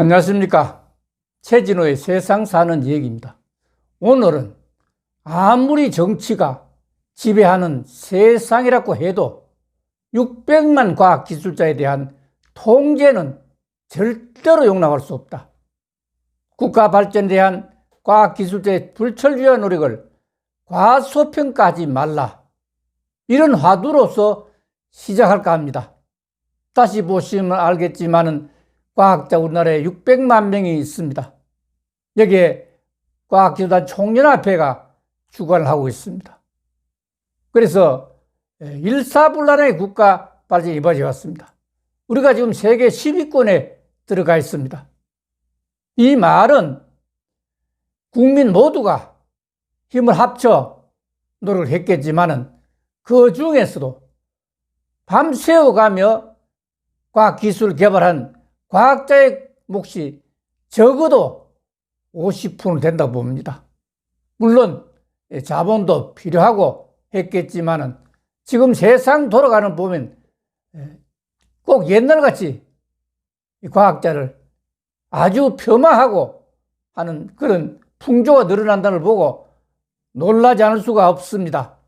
안녕하십니까. 최진호의 세상 사는 얘기입니다. 오늘은 아무리 정치가 지배하는 세상이라고 해도 600만 과학기술자에 대한 통제는 절대로 용납할 수 없다. 국가 발전에 대한 과학기술자의 불철주야 노력을 과소평가하지 말라. 이런 화두로서 시작할까 합니다. 다시 보시면 알겠지만은 과학자 우리나라에 600만 명이 있습니다. 여기에 과학기술단 총연합회가 주관을 하고 있습니다. 그래서 일사불란의 국가 발전이 이루어져 왔습니다. 우리가 지금 세계 10위권에 들어가 있습니다. 이 말은 국민 모두가 힘을 합쳐 노력을 했겠지만은 그 중에서도 밤새워 가며 과학기술 개발한 과학자의 몫이 적어도 50% 된다고 봅니다. 물론 자본도 필요하고 했겠지만은 지금 세상 돌아가는 보면 꼭 옛날같이 과학자를 아주 폄하하고 하는 그런 풍조가 늘어난다는 걸 보고 놀라지 않을 수가 없습니다.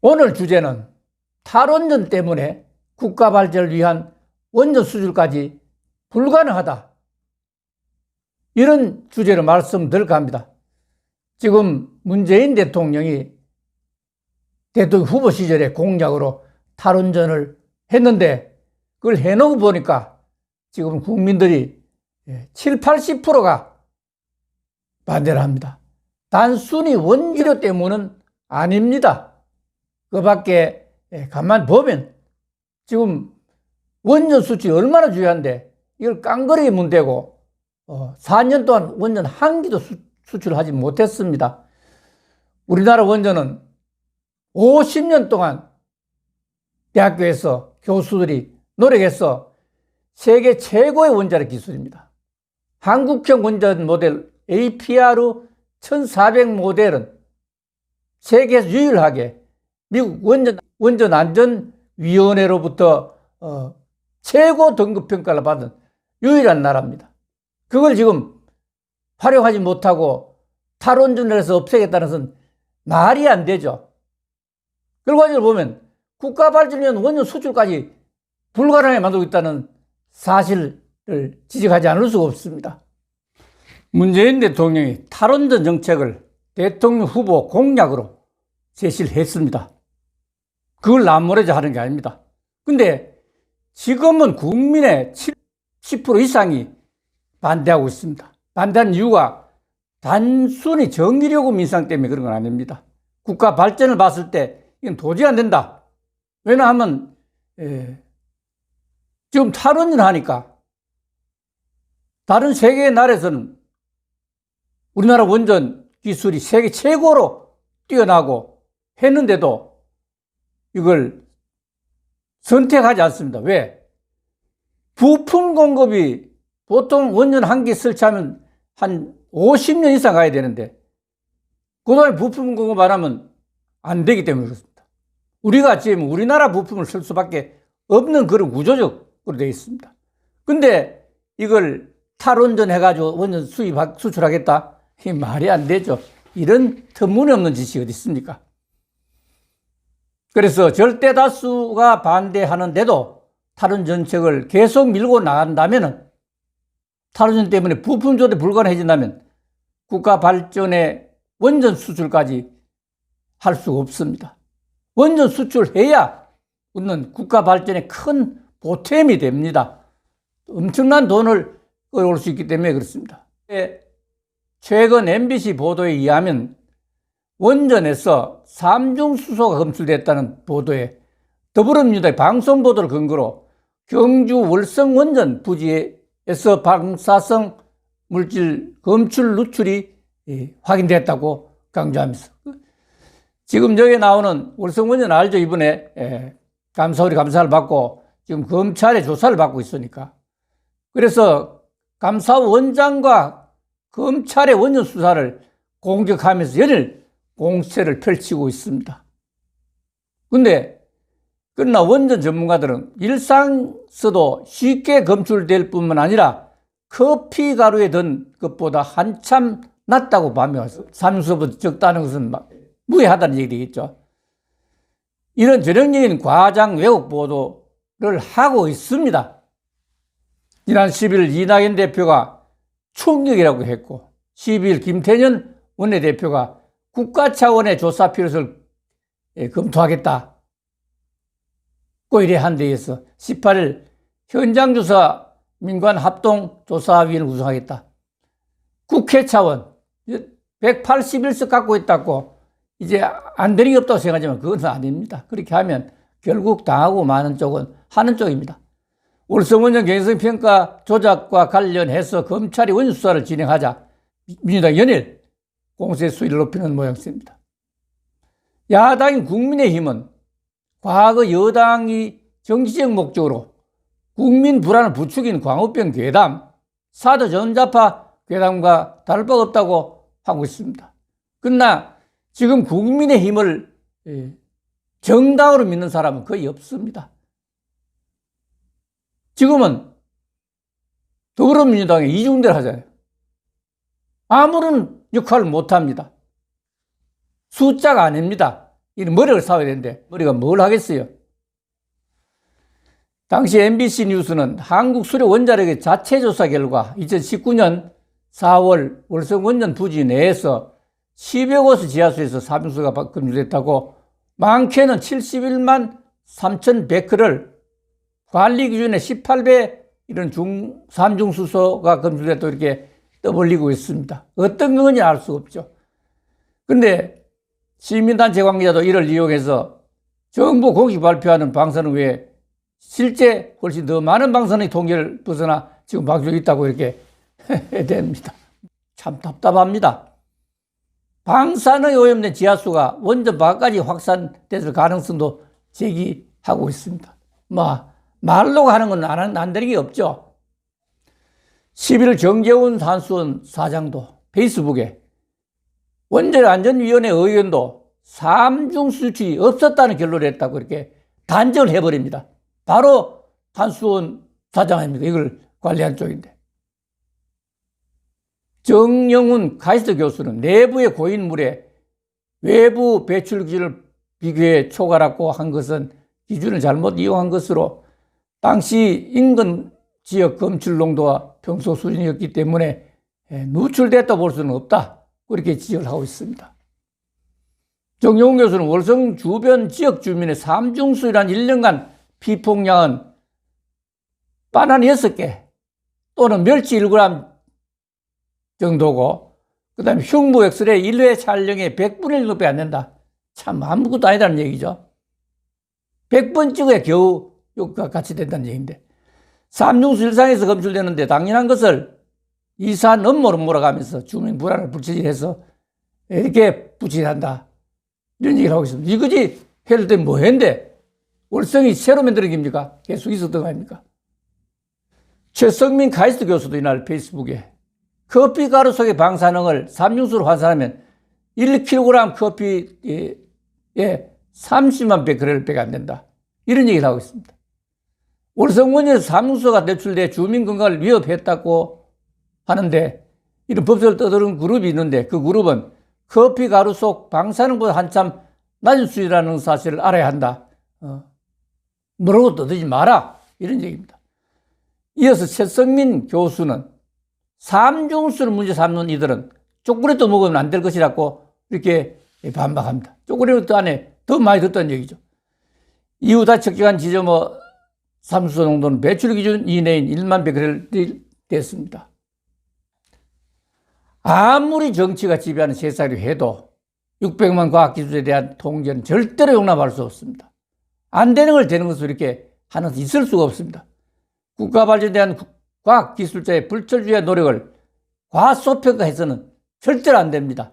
오늘 주제는 탈원전 때문에 국가 발전을 위한 원전 수출까지 불가능하다. 이런 주제로 말씀드릴까 합니다. 지금 문재인 대통령이 대통령 후보 시절에 공약으로 탈원전을 했는데 그걸 해놓고 보니까 지금 국민들이 7, 80%가 반대를 합니다. 단순히 원기료 때문은 아닙니다. 그 밖에 가만 보면 지금 원전 수출이 얼마나 중요한데 이걸 깡그리 문대고 어, 4년 동안 원전 한 기도 수, 수출하지 못했습니다. 우리나라 원전은 50년 동안 대학교에서 교수들이 노력해서 세계 최고의 원자력 기술입니다. 한국형 원전 모델 APR 1400 모델은 세계에서 유일하게 미국 원전, 원전 안전위원회로부터 어, 최고 등급 평가를 받은 유일한 나라입니다. 그걸 지금 활용하지 못하고 탈원전을 해서 없애겠다는 것은 말이 안 되죠. 결과적으로 보면 국가 발전위원 원전 수출까지 불가능하게 만들고 있다는 사실을 지적하지 않을 수가 없습니다. 문재인 대통령이 탈원전 정책을 대통령 후보 공약으로 제시를 했습니다. 그걸 남모르지 하는 게 아닙니다. 근데 지금은 국민의 70% 이상이 반대하고 있습니다. 반대하는 이유가 단순히 정기요금 인상 때문에 그런 건 아닙니다. 국가 발전을 봤을 때 이건 도저히 안 된다. 왜냐하면 에, 지금 탈원전 하니까 다른 세계의 나라에서는 우리나라 원전 기술이 세계 최고로 뛰어나고 했는데도 이걸 선택하지 않습니다. 왜? 부품 공급이 보통 원전 한 개 설치하면 한 50년 이상 가야 되는데 그동안 부품 공급 안 하면 안 되기 때문에 그렇습니다. 우리가 지금 우리나라 부품을 쓸 수밖에 없는 그런 구조적으로 되어 있습니다. 근데 이걸 탈원전 해가지고 원전 수입, 수출하겠다? 이 말이 안 되죠. 이런 터무니없는 짓이 어디 있습니까? 그래서 절대 다수가 반대하는데도 탈원 정책을 계속 밀고 나간다면 탈원전 때문에 부품 조달이 불가능해진다면 국가 발전의 원전 수출까지 할 수가 없습니다. 원전 수출해야 우리는 국가 발전에 큰 보탬이 됩니다. 엄청난 돈을 끌어올 수 있기 때문에 그렇습니다. 최근 MBC 보도에 의하면 원전에서 삼중수소가 검출됐다는 보도에 더불어민주당의 방송보도를 근거로 경주 월성 원전 부지에서 방사성 물질 검출 누출이 예, 확인됐다고 강조하면서 지금 여기 나오는 월성 원전 알죠? 이번에 예, 감사원이 감사를 받고 지금 검찰의 조사를 받고 있으니까. 그래서 감사원장과 검찰의 원전 수사를 공격하면서 연일 공세를 펼치고 있습니다. 근데 그러나 원전 전문가들은 일상서도 쉽게 검출될 뿐만 아니라 커피 가루에 든 것보다 한참 밤에 와서 삼수보다 적다는 것은 막 무해하다는 얘기 되겠죠. 이런 전형적인 과장 왜곡 보도를 하고 있습니다. 지난 10일 이낙연 대표가 충격이라고 했고 12일 김태년 원내대표가 국가 차원의 조사 필요성을 예, 검토하겠다. 꼬이래 한 데에서 18일 현장 조사 민관 합동 조사위원을 구성하겠다. 국회 차원 181석 갖고 있다고 이제 안 되는 게 없다고 생각하지만 그건 아닙니다. 그렇게 하면 결국 당하고 마는 쪽은 하는 쪽입니다. 월성원전 경영성평가 조작과 관련해서 검찰이 원수사를 진행하자 민주당 연일 공세 수위를 높이는 모양새입니다. 야당인 국민의힘은 과거 여당이 정치적 목적으로 국민 불안을 부추긴 광우병 괴담, 사드 전자파 괴담과 다를 바 없다고 하고 있습니다. 그러나 지금 국민의 힘을 예, 정당으로 믿는 사람은 거의 없습니다. 지금은 더불어민주당에 이중대를 하잖아요. 아무런 역할을 못합니다. 숫자가 아닙니다. 이 머리를 쌓아야 되는데 머리가 뭘 하겠어요? 당시 MBC 뉴스는 한국 수력 원자력의 자체 조사 결과 2019년 4월 월성 원전 부지 내에서 10여 곳의 지하수에서 사병수가 검출됐다고 많게는 71만 3,100회를 관리 기준의 18배 이런 중, 삼중수소가 검출됐다고 이렇게 떠벌리고 있습니다. 어떤 건지 알 수 없죠. 근데 시민단체 관계자도 이를 이용해서 정부 공식 발표하는 방사능 외에 실제 훨씬 더 많은 방사능의 통계를 벗어나 지금 방송이 있다고 이렇게 됩니다. 참 답답합니다. 방사능에 오염된 지하수가 원전 밖까지 확산됐을 가능성도 제기하고 있습니다. 뭐, 말로 하는 건 안, 안 되는 게 없죠. 11일 정재훈 산수원 사장도 페이스북에 원전안전위원회 의원도 삼중 수출이 없었다는 결론을 했다고 이렇게 단정을 해버립니다. 바로 한수원 사장 아닙니까? 이걸 관리한 쪽인데. 정영훈 카이스트 교수는 내부의 고인물에 외부 배출 기준을 비교해 초과라고 한 것은 기준을 잘못 이용한 것으로 당시 인근 지역 검출 농도와 평소 수준이었기 때문에 누출됐다 볼 수는 없다. 그렇게 지적을 하고 있습니다. 정용훈 교수는 월성 주변 지역 주민의 삼중수란 1년간 피폭량은 바나나 6개 또는 멸치 1g 정도고 그 다음에 흉부 엑스레이 1회 촬영에 100분의 1밖에 안 된다. 참 아무것도 아니다는 얘기죠. 100번 찍어야 겨우 효과가 같이 된다는 얘기인데 삼중수 일상에서 검출되는데 당연한 것을 이산 업무로 몰아가면서 주민 불안을 불치질해서 이렇게 부치한다. 이런 얘기를 하고 있습니다. 이거지 해를 때면 뭐 했는데 월성이 새로 만드는 겁니까? 계속 있었던 거 아닙니까? 최성민 카이스트 교수도 이날 페이스북에 커피 가루 속의 방사능을 삼중수로 환산하면 1kg 커피에 30만 베크렐밖에 안 된다. 이런 얘기를 하고 있습니다. 월성원에서 삼중수가 배출돼 주민 건강을 위협했다고 하는데 이런 법석을 떠드는 그룹이 있는데 그 그룹은 커피 가루 속 방사능보다 한참 낮은 수준이라는 사실을 알아야 한다. 어. 뭐라고 떠들지 마라. 이런 얘기입니다. 이어서 최성민 교수는 삼중수를 문제 삼는 이들은 초콜릿도 먹으면 안 될 것이라고 이렇게 반박합니다. 초콜릿도 안에 더 많이 듣다는 얘기죠. 이후 다 측정한 지점의 삼수소 농도는 배출 기준 이내인 1만 베크렐이 됐습니다. 아무리 정치가 지배하는 세상이 해도 600만 과학기술에 대한 통제는 절대로 용납할 수 없습니다. 안 되는 걸 되는 것으로 이렇게 하는 수 있을 수가 없습니다. 국가 발전에 대한 과학기술자의 불철주의 노력을 과소평가해서는 절대로 안 됩니다.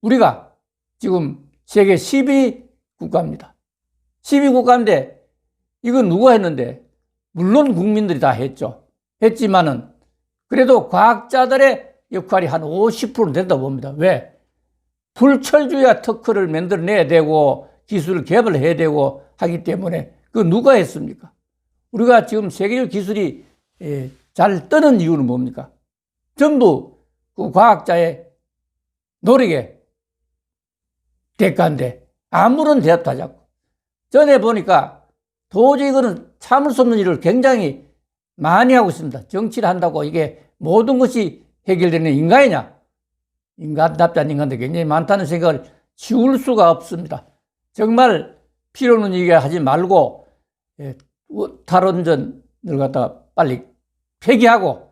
우리가 지금 세계 10위 국가입니다. 10위 국가인데 이건 누가 했는데 물론 국민들이 다 했죠. 했지만은 그래도 과학자들의 역할이 한 50% 된다 봅니다. 왜? 불철주야 특허를 만들어내야 되고 기술을 개발해야 되고 하기 때문에 그 누가 했습니까? 우리가 지금 세계적 기술이 예, 잘 뜨는 이유는 뭡니까? 전부 그 과학자의 노력에 대가인데 아무런 대답도 하지 않고 전에 보니까 도저히 이거는 참을 수 없는 일을 굉장히 많이 하고 있습니다. 정치를 한다고 이게 모든 것이 해결되는 인간이냐? 인간답지 않은 인간도 굉장히 많다는 생각을 지울 수가 없습니다. 정말 필요 없는 얘기 하지 말고 예, 탈원전을 갖다 빨리 폐기하고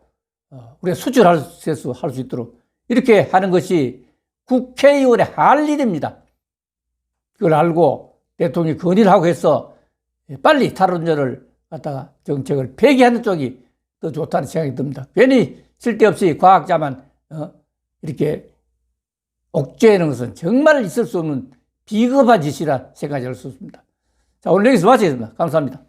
어, 우리가 수출할 수, 할 수 있도록 이렇게 하는 것이 국회의원의 할 일입니다. 그걸 알고 대통령이 건의를 하고 해서 빨리 탈원전을 갖다가 정책을 폐기하는 쪽이 더 좋다는 생각이 듭니다. 괜히 쓸데없이 과학자만 어, 이렇게 옥죄하는 것은 정말 있을 수 없는 비겁한 짓이라 생각할 수 없습니다. 자, 오늘 여기서 마치겠습니다. 감사합니다.